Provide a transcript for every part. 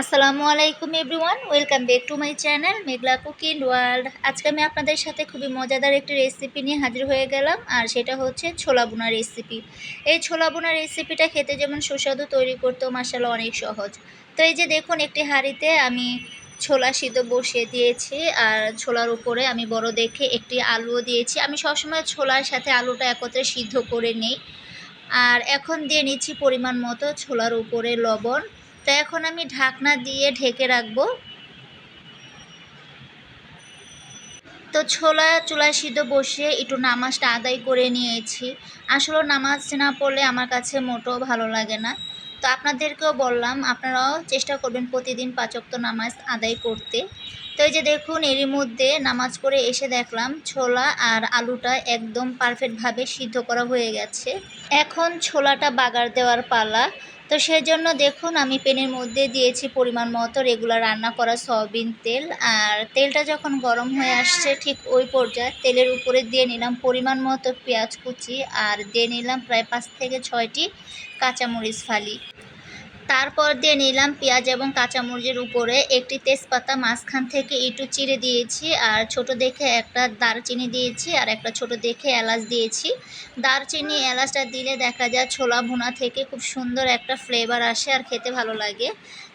আসসালামু আলাইকুম everyone, welcome back to my channel Meghla cooking world. আজকে আমি আপনাদের সাথে খুবই মজাদার একটি রেসিপি নিয়ে হাজির হয়ে গেলাম, আর সেটা হচ্ছে ছোলা বোনা রেসিপি এই ছোলা বোনা রেসিপিটা খেতে যেমন সুস্বাদু, তৈরি করতেও মাসালা অনেক সহজ। তো এই যে দেখুন, একটি হাঁড়িতে আমি ছোলা সিদ্ধ বসিয়ে দিয়েছি, আর ছোলার উপরে আমি বড় দেখে একটি আলুও দিয়েছি। আমি সবসময় ছোলার সাথে আলুটা একত্রে সিদ্ধ করে নিই, আর এখন দিয়ে নিচ্ছি পরিমাণ মতো ছোলার উপরে লবণ। তো এখন আমি ঢাকনা দিয়ে ঢেকে রাখব। তো ছোলা চুলায় সিদ্ধ বসিয়ে একটু নামাজটা আদায় করে নিয়েছি। আসলে নামাজ না পড়লে আমার কাছে মোটেও ভালো লাগে না। তো আপনাদেরকেও বললাম, আপনারাও চেষ্টা করবেন প্রতিদিন পাচক্ত নামাজ আদায় করতে। তো এই যে দেখুন, এরই মধ্যে নামাজ পড়ে এসে দেখলাম ছোলা আর আলুটা একদম পারফেক্টভাবে সিদ্ধ করা হয়ে গেছে। এখন ছোলাটা বাগার দেওয়ার পালা। তো সেজন্য দেখুন, আমি পেনের মধ্যে দিয়েছি পরিমাণ মতো রেগুলার রান্না করা সয়াবিন তেল। আর তেলটা যখন গরম হয়ে আসছে ঠিক ওই পর্যায়ে তেলের উপরে দিয়ে নিলাম পরিমাণ মতো পেঁয়াজ কুচি। আর দিয়ে নিলাম প্রায় পাঁচ থেকে ছয়টি কাঁচামরিচ ফালি। তারপর দিয়ে নিলাম পেঁয়াজ এবং কাঁচামরিচের উপরে একটি তেজপাতা মাঝখান থেকে একটু চিড়ে দিয়েছি, আর ছোট দেখে একটা দারচিনি দিয়েছি, আর একটা ছোট দেখে এলাচ দিয়েছি। দারচিনি, এলাচটা দিলে দেখা যায় ছোলা ভুনা থেকে খুব সুন্দর একটা ফ্লেভার আসে আর খেতে ভালো লাগে।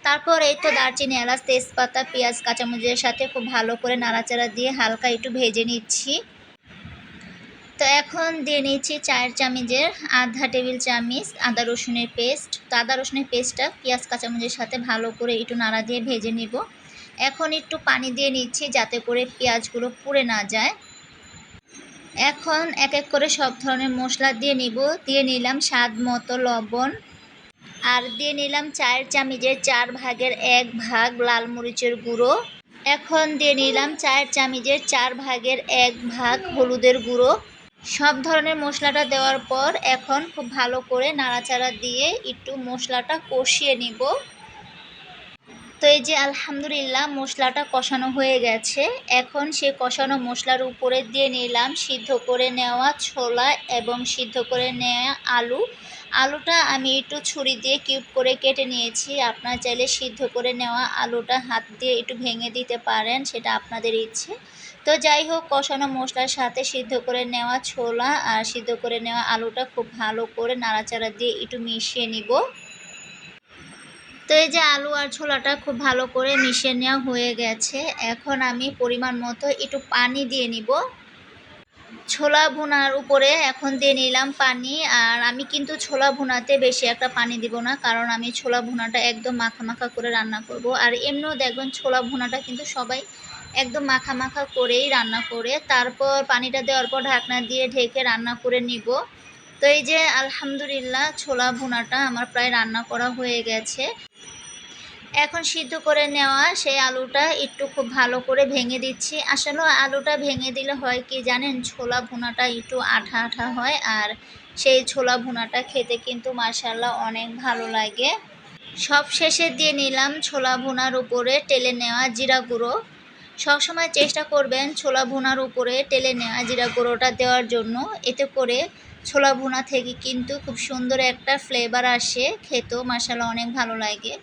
তারপর এই তো দারচিনি, এলাচ, তেজপাতা, পেঁয়াজ, কাঁচামরিচের সাথে খুব ভালো করে নাড়াচাড়া দিয়ে হালকা একটু ভেজে নিচ্ছি। তো এখন দিয়ে নিচ্ছি চায়ের চামিচের আধা টেবিল চামিচ, আদা রসুনের পেস্ট। তো আদা রসুনের পেস্টটা পেঁয়াজ, কাঁচামরিচের সাথে ভালো করে একটু নাড়া দিয়ে ভেজে নিব। এখন একটু পানি দিয়ে নিচ্ছি যাতে করে পেঁয়াজগুলো পুড়ে না যায়। এখন এক এক করে সব ধরনের মশলা দিয়ে নিব। দিয়ে নিলাম স্বাদ মতো লবণ। আর দিয়ে নিলাম চায়ের চামিচের চার ভাগের এক ভাগ লাল মরিচের গুঁড়ো। এখন দিয়ে নিলাম চায়ের চামিচের চার ভাগের এক ভাগ হলুদের গুঁড়ো। সব ধরনের মশলাটা দেওয়ার পর এখন খুব ভালো করে নাড়াচাড়া দিয়ে একটু মশলাটা কষিয়ে নিব। তো এই যে আলহামদুলিল্লাহ মশলাটা কষানো হয়ে গেছে, এখন সে কষানো মশলার উপরে দিয়ে নিলাম সিদ্ধ করে নেওয়া ছোলা এবং সিদ্ধ করে নেওয়া আলু। আলুটা আমি একটু ছুরি দিয়ে কিউব করে কেটে নিয়েছি, আপনার চাইলে সিদ্ধ করে নেওয়া আলুটা হাত দিয়ে একটু ভেঙে দিতে পারেন, সেটা আপনাদের ইচ্ছে। তো যাই হোক, কষানো মশলার সাথে সিদ্ধ করে নেওয়া ছোলা আর সিদ্ধ করে নেওয়া আলুটা খুব ভালো করে নাড়াচাড়া দিয়ে একটু মিশিয়ে নিব। তো এই যে আলু আর ছোলাটা খুব ভালো করে মিশিয়ে নেওয়া হয়ে গেছে, এখন আমি পরিমাণ মতো একটু পানি দিয়ে নিব। ছোলা ভুনার উপরে এখন দিয়ে নিলাম পানি, আর আমি কিন্তু ছোলা ভুনাতে বেশি একটা পানি দিব না, কারণ আমি ছোলা ভুনাটা একদম মাখা মাখা করে রান্না করব। আর এমনিও দেখবেন ছোলা ভুনাটা কিন্তু সবাই একদম মাখা মাখা করেই রান্না করে। তারপর পানিটা দেওয়ার পর ঢাকনা দিয়ে ঢেকে রান্না করে নিব। তো এই যে আলহামদুলিল্লাহ ছোলা ভুনাটা আমার প্রায় রান্না করা হয়ে গেছে। এখন সিদ্ধ করে নেওয়া সেই আলুটা একটু খুব ভালো করে ভেঙে দিচ্ছি। আসলে আলুটা ভেঙে দিলে হয় কি জানেন? ছোলা ভুনাটা একটু আঠা আঠা হয় আর সেই ছোলা ভুনাটা খেতে কিন্তু মাসাল্লাহ অনেক ভালো লাগে। সব শেষে দিয়ে নিলাম ছোলা ভুনার উপরে টেলে নেওয়া জিরা গুঁড়ো। সবসময় চেষ্টা করবেন ছোলা ভুনার উপরে টেলে নেওয়া জিরা গুঁড়োটা দেওয়ার জন্য। এতে করে ছোলা ভুনা থেকে কিন্তু খুব সুন্দর একটা ফ্লেভার আসে। খেতেও মশালা অনেক ভালো লাগে।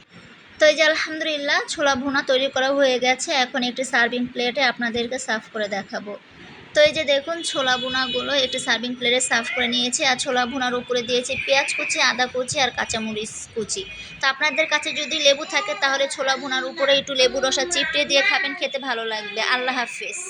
তো এই যে আলহামদুলিল্লাহ ছোলা ভুনা তৈরি করা হয়ে গেছে। এখন একটি সার্ভিং প্লেটে আপনাদেরকে সার্ভ করে দেখাবো। তো এই যে দেখুন ছোলা ভুনাগুলো একটি সার্ভিং প্লেটে সার্ভ করে নিয়েছি। আর ছোলা ভুনার উপরে দিয়েছি পেঁয়াজ কুচি, আদা কুচি আর কাঁচামরিচ কুচি। তো আপনাদের কাছে যদি লেবু থাকে তাহলে ছোলা ভুনার উপরে একটু লেবু রসা চিপড়ে দিয়ে খাবেন, খেতে ভালো লাগবে। আল্লাহ হাফিজ।